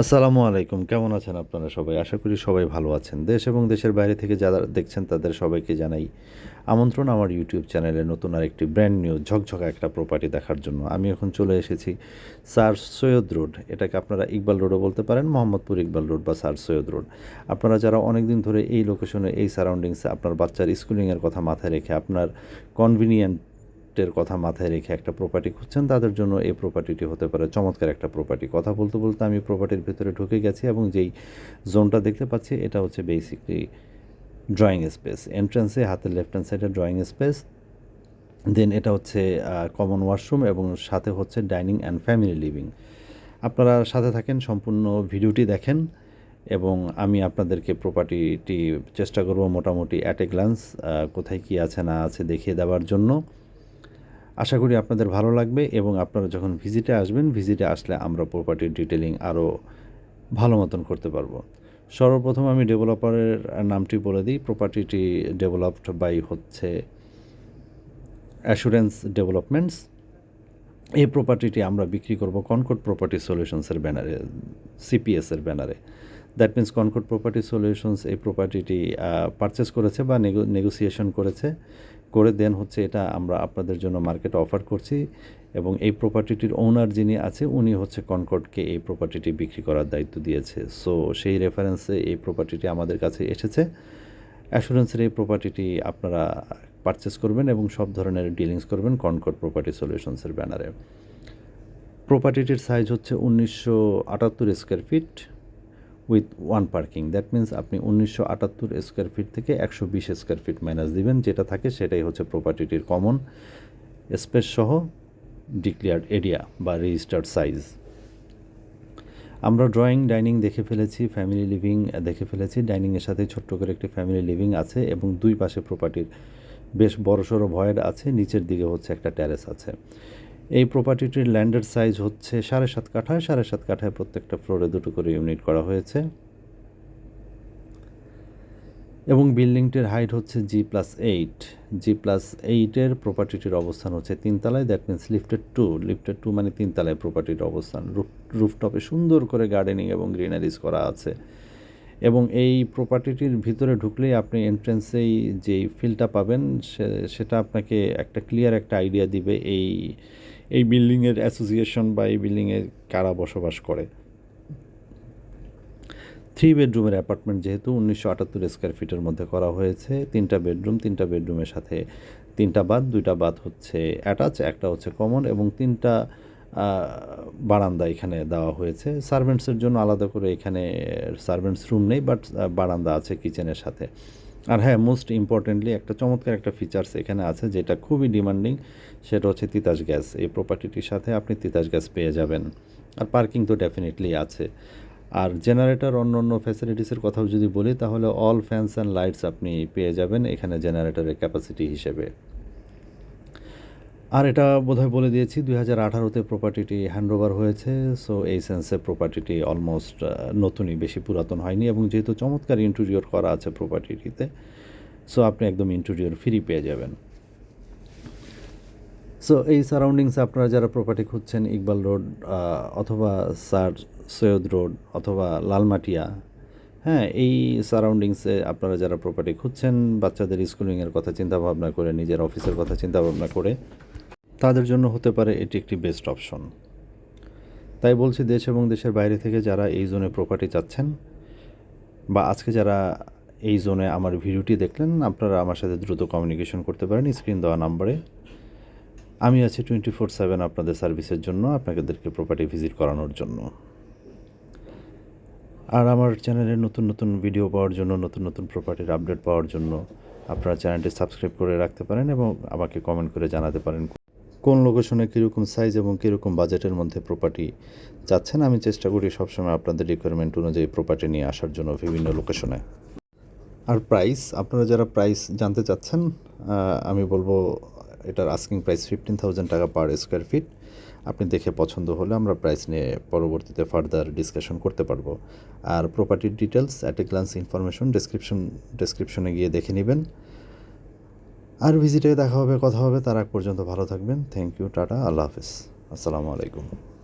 আসসালামু আলাইকুম। কেমন আছেন আপনারা সবাই? আশা করি সবাই ভালো আছেন। দেশ এবং দেশের বাইরে থেকে যারা দেখছেন, তাদের সবাইকে জানাই আমন্ত্রণ আমার ইউটিউব চ্যানেলে নতুন আরেকটি ব্র্যান্ড নিউ ঝকঝকা একটা প্রপার্টি দেখার জন্য। আমি এখন চলে এসেছি স্যার সৈয়দ রোড এটাকে আপনারা ইকবাল রোডও বলতে পারেন, মোহাম্মদপুর ইকবাল রোড বা স্যার সৈয়দ রোড আপনারা যারা অনেক দিন ধরে এই লোকেশনে এই সারাউন্ডিংসে আপনার বাচ্চার স্কুলিংয়ের কথা মাথায় রেখে আপনার কনভিনিয়েন্ট এর কথা মাথায় রেখে একটা প্রপার্টি খুঁজছেন, তাদের জন্য এই প্রপার্টিটি হতে পারে চমৎকার একটা প্রপার্টি কথা বলতে বলতে আমি প্রপার্টির ভিতরে ঢুকে গেছি এবং যেই জোনটা দেখতে পাচ্ছি, এটা হচ্ছে বেসিকলি ড্রয়িং স্পেস এন্ট্রান্সে হাতের লেফট হ্যান্ড সাইডে ড্রয়িং স্পেস দেন এটা হচ্ছে কমন ওয়াশরুম এবং সাথে হচ্ছে ডাইনিং অ্যান্ড ফ্যামিলি লিভিং আপনারা সাথে থাকেন, সম্পূর্ণ ভিডিওটি দেখেন এবং আমি আপনাদেরকে প্রপার্টিটি চেষ্টা করব মোটামুটি অ্যাট এ গ্লান্স কোথায় কী আছে না আছে দেখিয়ে দেওয়ার জন্য। আশা করি আপনাদের ভালো লাগবে এবং আপনারা যখন ভিজিটে আসবেন, ভিজিটে আসলে আমরা প্রপার্টির ডিটেলিং আরও ভালো মতন করতে পারব। সর্বপ্রথম আমি ডেভেলপারের নামটি বলে দিই। প্রপার্টিটি ডেভেলপড বাই হচ্ছে অ্যাসুরেন্স ডেভেলপমেন্টস এই প্রপার্টিটি আমরা বিক্রি করব কনকোড প্রপার্টি সলিউশনসের ব্যানারে সিপিএসের ব্যানারে that means concord property solutions এই প্রপার্টিটি পারচেস করেছে বা নেগো নেগোসিয়েশন করেছে। করে দেন হচ্ছে এটা আমরা আপনাদের জন্য মার্কেটে অফার করছি এবং এই প্রপার্টিটির ওনার যিনি আছে, উনি হচ্ছে কনকর্ডকে এই প্রপার্টিটি বিক্রি করার দায়িত্ব দিয়েছে। সো সেই রেফারেন্সে এই প্রপার্টিটি আমাদের কাছে এসেছে। অ্যাসুরেন্সের এই প্রপার্টিটি আপনারা পারচেস করবেন এবং সব ধরনের ডিলিংস করবেন কনকর্ড প্রপার্টি সলিউশনসের ব্যানারে প্রপার্টিটির সাইজ হচ্ছে উনিশশো আটাত্তর square feet with one parking that means আপনি উনিশশো আটাত্তর স্কোয়ার ফিট থেকে একশো বিশ স্কোয়ার ফিট মাইনাস দিবেন, যেটা থাকে সেটাই হচ্ছে প্রপার্টিটির কমন স্পেস সহ ডিক্লেয়ার্ড এরিয়া বা রেজিস্টার্ড সাইজ আমরা ড্রয়িং ডাইনিং দেখে ফেলেছি ফ্যামিলি লিভিং দেখে ফেলেছি। ডাইনিংয়ের সাথে ছোট্ট করে একটি ফ্যামিলি লিভিং আছে এবং দুই পাশে প্রপার্টির বেশ বড়সড় ভয়েড আছে, নিচের দিকে হচ্ছে একটা ট্যারেস আছে। এই প্রপার্টিটির ল্যান্ডের সাইজ হচ্ছে সাড়ে সাত কাঠায়, সাড়ে সাত কাঠায় প্রত্যেকটা ফ্লোরে দুটো করে ইউনিট করা হয়েছে। এবং বিল্ডিংটির হাইট হচ্ছে G plus eight G plus এইটের প্রপার্টিটির অবস্থান হচ্ছে তিনতলায় that means lifted to lifted to মানে তিনতলায় প্রপার্টির অবস্থান। রুফ রুফটপে সুন্দর করে গার্ডেনিং এবং গ্রিনারিজ করা আছে। এবং এই প্রপার্টিটির ভিতরে ঢুকলেই আপনি এন্ট্রেন্সেই যেই ফিলটা পাবেন সেটা আপনাকে একটা ক্লিয়ার একটা আইডিয়া দিবে এই এই বিল্ডিংয়ের অ্যাসোসিয়েশন বা এই বিল্ডিংয়ে কারা বসবাস করে? থ্রি বেডরুমের অ্যাপার্টমেন্ট যেহেতু উনিশশো আটাত্তর স্কোয়ার ফিটের মধ্যে করা হয়েছে, তিনটা বেডরুম, তিনটা বেডরুমের সাথে তিনটা বাদ দুইটা বাদ হচ্ছে অ্যাটাচ, একটা হচ্ছে কমন এবং তিনটা বারান্দা এখানে দেওয়া হয়েছে। সার্ভেন্টসের জন্য আলাদা করে এখানে সার্ভেন্টস রুম নেই, বাট বারান্দা আছে কিচেনের সাথে। আর হ্যাঁ মোস্ট ইম্পর্টেন্টলি একটা চমৎকার একটা ফিচার্স এখানে আছে যেটা খুবই ডিমান্ডিং সেটা হচ্ছে তিতাস গ্যাস। এই প্রপার্টিটির সাথে আপনি তিতাস গ্যাস পেয়ে যাবেন। আর পার্কিং তো ডেফিনেটলি আছে। আর জেনারেটর অন্য অন্য ফ্যাসিলিটিসের কথাও যদি বলি, তাহলে অল ফ্যানস অ্যান্ড লাইটস আপনি পেয়ে যাবেন এখানে জেনারেটরের ক্যাপাসিটি হিসেবে। আর এটা বোধহয় বলে দিয়েছি, দুই হাজার আঠারোতে প্রপার্টিটি হ্যান্ডওভার হয়েছে সো এই সেন্সে প্রপার্টিটি অলমোস্ট নতুনই, বেশি পুরাতন হয়নি এবং যেহেতু চমৎকার ইন্টেরিয়র করা আছে প্রপার্টিটিতে সো আপনি একদম ইন্টেরিয়র ফ্রি পেয়ে যাবেন। সো এই সারাউন্ডিংসে আপনারা যারা প্রপার্টি খুঁজছেন, ইকবাল রোড অথবা স্যার সৈয়দ রোড অথবা লালমাটিয়া হ্যাঁ এই সারাউন্ডিংসে আপনারা যারা প্রপার্টি খুঁজছেন, বাচ্চাদের স্কুলিংয়ের কথা চিন্তা ভাবনা করে, নিজের অফিসের কথা চিন্তা ভাবনা করে তাদের জন্য হতে পারে এটি একটি বেস্ট অপশন তাই বলছি দেশ এবং দেশের বাইরে থেকে যারা এই জোনে প্রপার্টি চাচ্ছেন বা আজকে যারা এই জোনে আমার ভিডিওটি দেখলেন, আপনারা আমার সাথে দ্রুত কমিউনিকেশন করতে পারেন স্ক্রিন দেওয়া নাম্বারে আমি আছি টোয়েন্টি ফোর সেভেন আপনাদের সার্ভিসের জন্য, আপনাদেরকে প্রপার্টি ভিজিট করানোর জন্য। আর আমার চ্যানেলের নতুন নতুন ভিডিও পাওয়ার জন্য, নতুন নতুন প্রপার্টির আপডেট পাওয়ার জন্য আপনারা চ্যানেলটি সাবস্ক্রাইব করে রাখতে পারেন এবং আমাকে কমেন্ট করে জানাতে পারেন কোন লোকেশনে কীরকম সাইজ এবং কীরকম বাজেটের মধ্যে প্রপার্টি চাচ্ছেন আমি চেষ্টা করি সবসময় আপনাদের রিকোয়ারমেন্ট অনুযায়ী প্রপার্টি নিয়ে আসার জন্য বিভিন্ন লোকেশনে আর প্রাইস আপনারা যারা প্রাইস জানতে চাচ্ছেন আমি বলব এটার আস্কিং প্রাইস ফিফটিন থাউজেন্ড টাকা পার স্কোয়ার ফিট আপনি দেখে পছন্দ হলে আমরা প্রাইস নিয়ে পরবর্তীতে ফার্দার ডিসকাশন করতে পারব। আর প্রপার্টির details at a glance information description ডেসক্রিপশনে গিয়ে দেখে নেবেন। আর ভিজিটে দেখা হবে, কথা হবে, তার আগ পর্যন্ত ভালো থাকবেন। থ্যাংক ইউ টাটা, আল্লাহ হাফিজ। আসসালামু আলাইকুম।